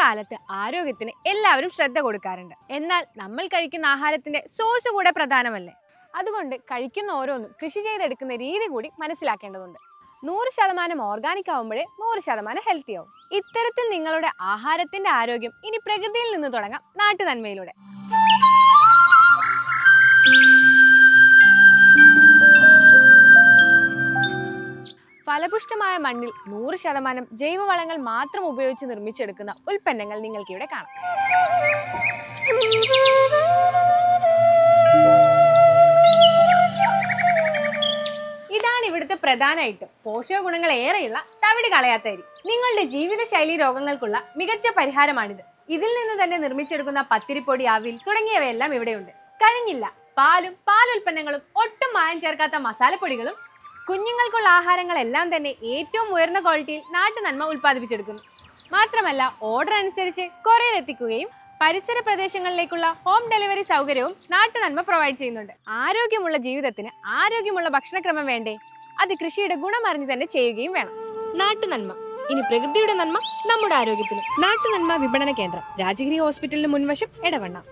കാലത്ത് ആരോഗ്യത്തിന് എല്ലാവരും ശ്രദ്ധ കൊടുക്കാറുണ്ട്. എന്നാൽ നമ്മൾ കഴിക്കുന്ന ആഹാരത്തിന്റെ സോഴ്സ് കൂടെ പ്രധാനമല്ലേ? അതുകൊണ്ട് കഴിക്കുന്ന ഓരോന്നും കൃഷി ചെയ്തെടുക്കുന്ന രീതി കൂടി മനസ്സിലാക്കേണ്ടതുണ്ട്. നൂറ് ശതമാനം ഓർഗാനിക് ആവുമ്പോഴേ നൂറ് ശതമാനം ഹെൽത്തി ആവും. ഇത്തരത്തിൽ നിങ്ങളുടെ ആഹാരത്തിന്റെ ആരോഗ്യം ഇനി പ്രകൃതിയിൽ നിന്ന് തുടങ്ങാം നാട്ടു നന്മയിലൂടെ ഫലപുഷ്ടമായ മണ്ണിൽ നൂറ് ശതമാനം ജൈവവളങ്ങൾ മാത്രം ഉപയോഗിച്ച് നിർമ്മിച്ചെടുക്കുന്ന ഉൽപ്പന്നങ്ങൾ നിങ്ങൾക്ക് ഇവിടെ കാണാം. ഇതാണ് ഇവിടുത്തെ പ്രധാന ഐറ്റം പോഷക ഗുണങ്ങൾ ഏറെയുള്ള തവിട് കളയാത്ത അരി. നിങ്ങളുടെ ജീവിതശൈലി രോഗങ്ങൾക്കുള്ള മികച്ച പരിഹാരമാണിത്. ഇതിൽ നിന്ന് തന്നെ നിർമ്മിച്ചെടുക്കുന്ന പത്തിരിപ്പൊടി ആവിൽ തുടങ്ങിയവയെല്ലാം ഇവിടെയുണ്ട്. കഴിഞ്ഞില്ല. പാലും പാലുൽപ്പന്നങ്ങളും ഒട്ടും മായം ചേർക്കാത്ത മസാലപ്പൊടികളും കുഞ്ഞുങ്ങൾക്കുള്ള ആഹാരങ്ങളെല്ലാം തന്നെ ഏറ്റവും ഉയർന്ന ക്വാളിറ്റിയിൽ നാട്ടു നന്മ ഉൽപ്പാദിപ്പിച്ചെടുക്കുന്നു. മാത്രമല്ല ഓർഡർ അനുസരിച്ച് കൊറിയർ എത്തിക്കുകയും പരിസര പ്രദേശങ്ങളിലേക്കുള്ള ഹോം ഡെലിവറി സൗകര്യവും നാട്ടു നന്മ പ്രൊവൈഡ് ചെയ്യുന്നുണ്ട്. ആരോഗ്യമുള്ള ജീവിതത്തിന് ആരോഗ്യമുള്ള ഭക്ഷണക്രമം വേണ്ടേ? അത് കൃഷിയുടെ ഗുണമറിഞ്ഞ് തന്നെ ചെയ്യുകയും വേണം. നാട്ടു നന്മ. ഇനി പ്രകൃതിയുടെ നന്മ നമ്മുടെ ആരോഗ്യത്തിന്. നാട്ടു നന്മ വിപണന കേന്ദ്രം രാജഗിരി ഹോസ്പിറ്റലിന് മുൻവശം എടവണ്ണ.